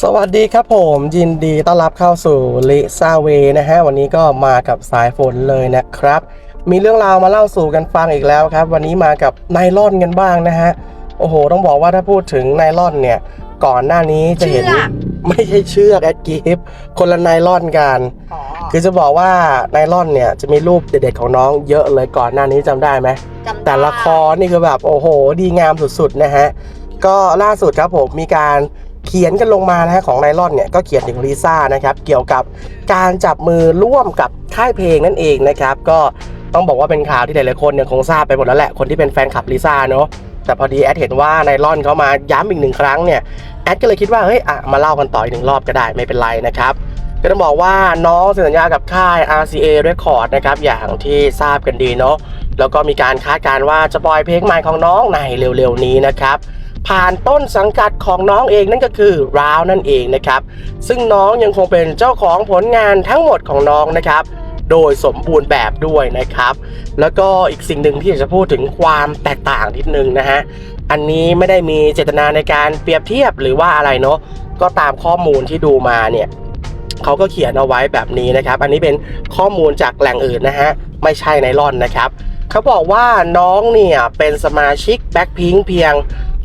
สวัสดีครับผมยินดีต้อนรับเข้าสู่ลิซาเวนะฮะ วันนี้ก็มากับสายฝนเลยนะครับ มีเรื่องราวมาเล่าสู่กันฟังอีกแล้วครับ วันนี้มากับไนลอนกันบ้างนะฮะ โอ้โห ต้องบอกว่าถ้าพูดถึงไนลอนเนี่ย ก่อนหน้านี้จะเห็นเชือกไม่ใช่เชือกแอดกิฟคนละไนลอนกันอ๋อคือจะบอกว่าไนลอนเนี่ยจะมีรูปเด็ดๆของน้องเยอะเลยก่อนหน้านี้จำได้ไหมจำได้แต่ละครนี่คือแบบโอ้โห ดีงามสุดๆนะฮะก็ล่าสุดครับผมมีการ เขียนกันลงมานะฮะของไนลอนเนี่ยก็เขียนถึงลิซ่านะครับเกี่ยวกับการจับมือร่วมกับค่ายเพลงนั่นเองนะครับก็ต้องบอกว่าเป็นข่าวที่หลายๆคนเนี่ยคงทราบไปหมดแล้วแหละคนที่เป็นแฟนคลับลิซ่าเนาะแต่พอดีแอดเห็นว่าไนลอนเขามาย้ำอีกหนึ่งครั้งเนี่ยแอดก็เลยคิดว่าเฮ้ยอะมาเล่ากันต่ออีกหนึ่งรอบก็ได้ไม่เป็นไรนะครับก็ต้องบอกว่าน้องเซ็นสัญญากับค่าย RCA Record นะครับอย่างที่ทราบกันดีเนาะแล้วก็มีการคาดการณ์ว่าจะปล่อยเพลงใหม่ของน้องในเร็วๆนี้นะครับ ผ่านต้นสังกัดของน้องเองนั่นก็คือราวนั่นเองนะครับ ซึ่งน้องยังคงเป็นเจ้าของผลงานทั้งหมดของน้องนะครับ โดยสมบูรณ์แบบด้วยนะครับ แล้วก็อีกสิ่งหนึ่งที่อยากจะพูดถึงความแตกต่างนิดนึงนะฮะอันนี้ไม่ได้มีเจตนาในการเปรียบเทียบหรือว่าอะไรเนาะก็ตามข้อมูลที่ดูมาเนี่ยเขาก็เขียนเอาไว้แบบนี้นะครับ อันนี้เป็นข้อมูลจากแหล่งอื่นนะฮะไม่ใช่ไนลอนนะครับเขาบอกว่าน้องเนี่ยเป็นสมาชิกแบ็คพิงเพียง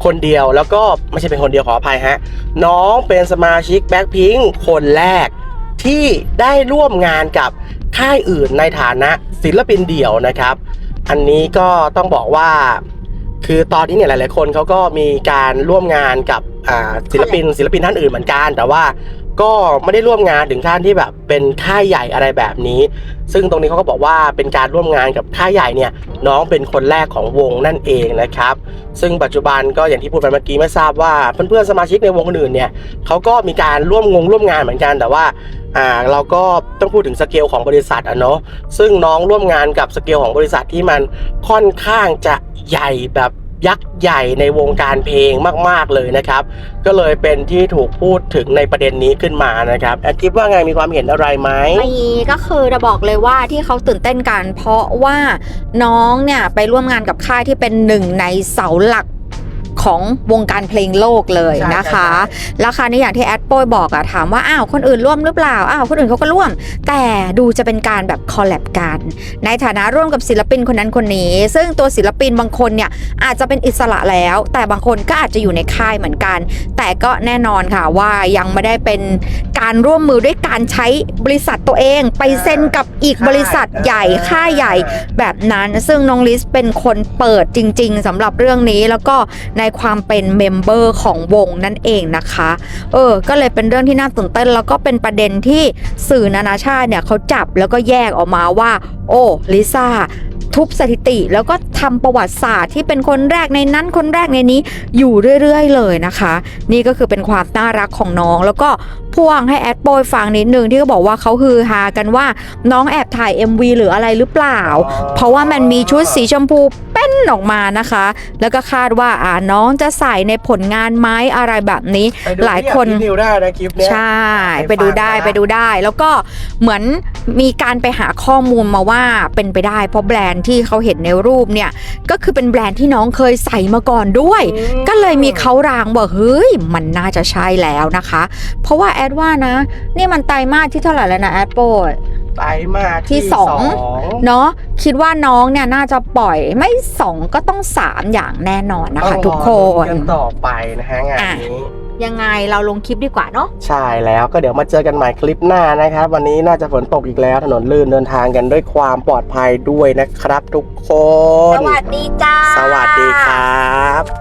คนเดียวแล้วก็ไม่ใช่เป็นคนเดียวขออภัยฮะ น้องเป็นสมาชิกแบ็คพิงคนแรก ที่ได้ร่วมงานกับค่ายอื่นในฐานะศิลปินเดี่ยวนะครับ อันนี้ก็ต้องบอกว่า คือตอนนี้เนี่ยหลาย ๆ คนเขาก็มีการร่วมงานกับศิลปินศิลปินท่านอื่นเหมือนกัน แต่ว่า ก็ไม่ได้ร่วมงานถึงขั้นที่แบบเป็นค่ายใหญ่อะไรแบบนี้ ซึ่งตรงนี้เขาก็บอกว่าเป็นการร่วมงานกับค่ายใหญ่เนี่ยน้องเป็นคนแรกของวงนั่นเองนะครับ ซึ่งปัจจุบันก็อย่างที่พูดไปเมื่อกี้ไม่ทราบว่าเพื่อนๆสมาชิกในวงอื่นเนี่ยเขาก็มีการร่วมงงร่วมงานเหมือนกันแต่ว่าอ่าเราก็ต้องพูดถึงสเกลของบริษัทอะเนาะซึ่งน้องร่วมงานกับสเกลของบริษัทที่มันค่อนข้างจะใหญ่แบบ ยักษ์ใหญ่ในวงการเพลงมาก ๆ เลยนะครับ ก็เลยเป็นที่ถูกพูดถึงในประเด็นนี้ขึ้นมานะครับแอดคิดว่าไงมีความเห็นอะไรไหมมีก็คือจะบอกเลยว่าที่เขาตื่นเต้นกัน เพราะว่าน้องเนี่ยไปร่วมงานกับค่ายที่เป็นหนึ่งในเสาหลัก ของวงการเพลงโลกเลยนะคะใช่ราคานี้อย่างที่แอดโป้ยบอกอะถามว่าอ้าวคนอื่นร่วมหรือเปล่าอ้าวคนอื่นเขาก็ร่วม แต่ดูจะเป็นการแบบคอลแลบกัน ในฐานะร่วมกับศิลปินคนนั้นคนนี้ ซึ่งตัวศิลปินบางคนเนี่ยอาจจะเป็นอิสระแล้ว แต่บางคนก็อาจจะอยู่ในค่ายเหมือนกัน แต่ก็แน่นอนค่ะว่ายังไม่ได้เป็นการร่วมมือด้วยการใช้บริษัทตัวเอง ไปเซ็นกับอีกบริษัทใหญ่ค่ายใหญ่แบบนั้น ซึ่งน้องลิสเป็นคนเปิดจริง ๆสำหรับเรื่องนี้แล้วก็ในความเป็นเมมเบอร์ของวงนั่นเองนะคะ เออ ก็เลยเป็นเรื่องที่น่าตื่นเต้นแล้วก็เป็นประเด็นที่สื่อนานาชาติเนี่ยเขาจับแล้วก็แยกออกมาว่า โอ้ลิซ่าทุบสถิติแล้วก็ทำประวัติศาสตร์ที่เป็นคนแรกในนั้นคนแรกในนี้อยู่เรื่อยๆ เลยนะคะ นี่ก็คือเป็นความน่ารักของน้อง แล้วก็พ่วงให้แอดโปยฟังนิดนึงที่เขาบอกว่าเขาฮือฮากันว่าน้องแอบถ่าย MV หรืออะไรหรือเปล่า เพราะว่ามันมีชุดสีชมพู เป็นออกมานะคะ แล้วก็คาดว่าอ่าน้องจะใส่ในผลงานไหม้อะไรแบบนี้ไปดูหลายคนที่นิวได้นะคลิปเนี้ยใช่ไปไปดูฟังได้นะไปดูได้ แล้วก็เหมือนมีการไปหาข้อมูลมาว่าเป็นไปได้ เพราะแบรนด์ที่เขาเห็นในรูปเนี่ยก็คือเป็นแบรนด์ที่น้องเคยใส่มาก่อนด้วย ก็เลยมีเขารางว่าเฮ้ยมันน่าจะใช่แล้วนะคะ เพราะว่าแอดว่านะ นี่มันไตรมาสที่เท่าไหร่แล้วนะแอดโปย ไตรมาสที่สองเนาะคิดว่าน้องเนี่ยน่าจะปล่อยไม่สองก็ต้องสามอย่างแน่นอนนะคะ ทุกคต้องรอลุ้นกันต่อไปนะฮะงานนี้ยังไงเราลงคลิปดีกว่าเนาะใช่แล้วก็เดี๋ยวมาเจอกันใหม่คลิปหน้านะครับ วันนี้น่าจะฝนตกอีกแล้ว ถนนลื่นเดินทางกันด้วยความปลอดภัยด้วยนะครับ ทุกคน สวัสดีจ้า สวัสดีครับ